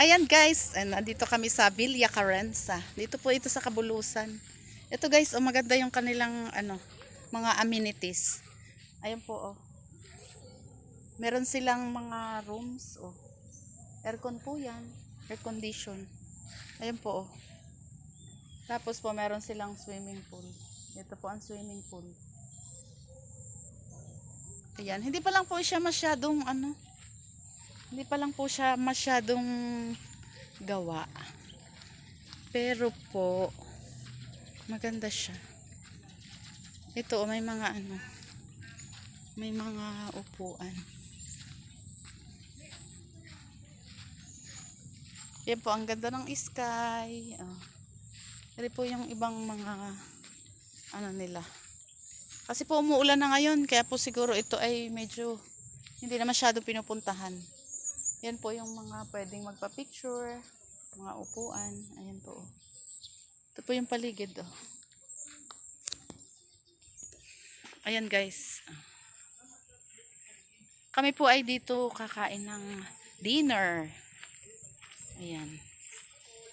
Ayan guys, and nandito kami sa Villa Carenza. Dito po ito sa Kabulusan. Ito guys, oh, maganda yung kanilang ano, mga amenities. Ayan po oh. Meron silang mga rooms oh. Aircon po 'yan, air condition. Ayan po oh. Tapos po meron silang swimming pool. Ito po ang swimming pool. Ayan, hindi pa lang po siya masyadong ano, hindi pa lang po siya masyadong gawa. Pero po, maganda siya. Ito, may mga ano, may mga upuan. Yan po, ang ganda ng sky. Oh. Yan po yung ibang mga, ano nila. Kasi po umuulan na ngayon, kaya po siguro ito ay medyo hindi na masyado pinupuntahan. Yan po yung mga pwedeng magpa-picture, mga upuan. Ayan po. Ito po yung paligid. Oh. Ayan guys. Kami po ay dito kakain ng dinner. Ayan.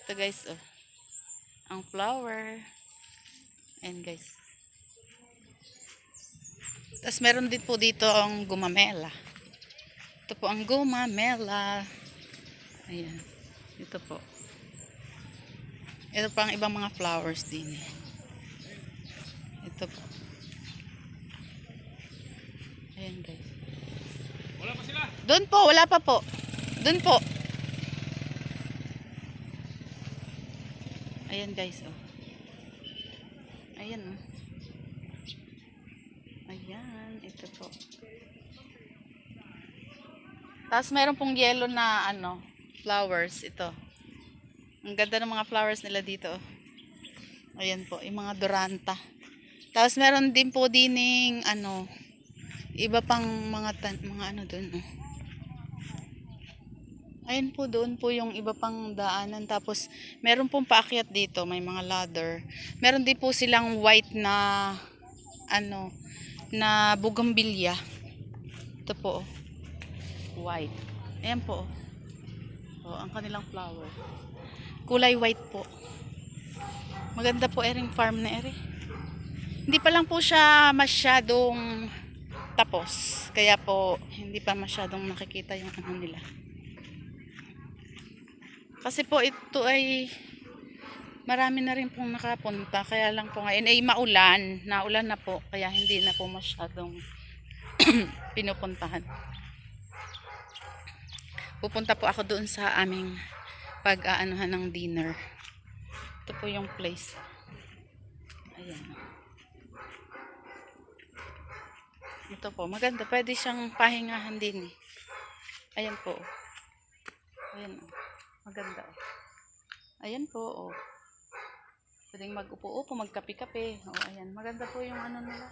Ito guys. Oh. Ang flower. Ayan guys. Tapos meron din po dito ang gumamela. Ito po ang gumamela. Ayan. Ito po. Ito pa ang ibang mga flowers din. Ito po. Ayan guys. Wala pa sila. Doon po, wala pa po. Doon po. Ayan guys, oh. Ayan, oh. Ayan, ito po. Tapos meron pong yellow na ano, flowers ito. Ang ganda ng mga flowers nila dito. oh. Ayan po, yung mga doranta. Tapos meron din po dining ano, iba pang mga tan mga ano doon. Oh. Ayun po doon po yung iba pang daanan tapos meron pong paakyat dito, may mga ladder. Meron din po silang white na ano na bugambilya. Ito po. White. Ayan po. Oh, ang kanilang flower. Kulay white po. Maganda po ering farm na eri. Hindi pa lang po siya masyadong tapos. Kaya po hindi pa masyadong nakikita yung ano nila. Kasi po ito ay marami na rin pong nakapunta. Kaya lang po ngayon ay maulan. Naulan na po. Kaya hindi na po masyadong pinupuntahan. Pupunta po ako doon sa aming pag-aanuhan ng dinner. Ito po yung place. Ayan. Ito po, maganda. Pwede siyang pahingahan din eh. Ayan po. Ayan oh. Maganda oh. Ayan po oh. Pwedeng mag-upo-upo, magkape-kape. Oh, ayan. Maganda po yung ano nila.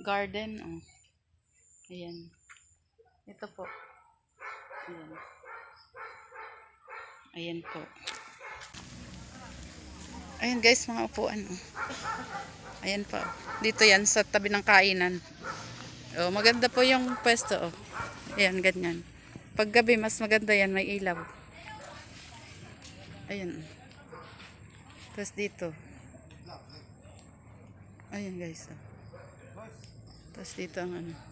Garden oh. Ayan. Ito po. Ayan. Ayan po. Ayan guys, mga upuan. Oh. Ayan po. Dito yan sa tabi ng kainan. Oh, maganda po yung pwesto. Oh. Ayan, ganyan. Pag gabi, mas maganda yan. May ilaw. Ayan. Tapos dito. Ayan guys. Oh. Tapos dito ang ano.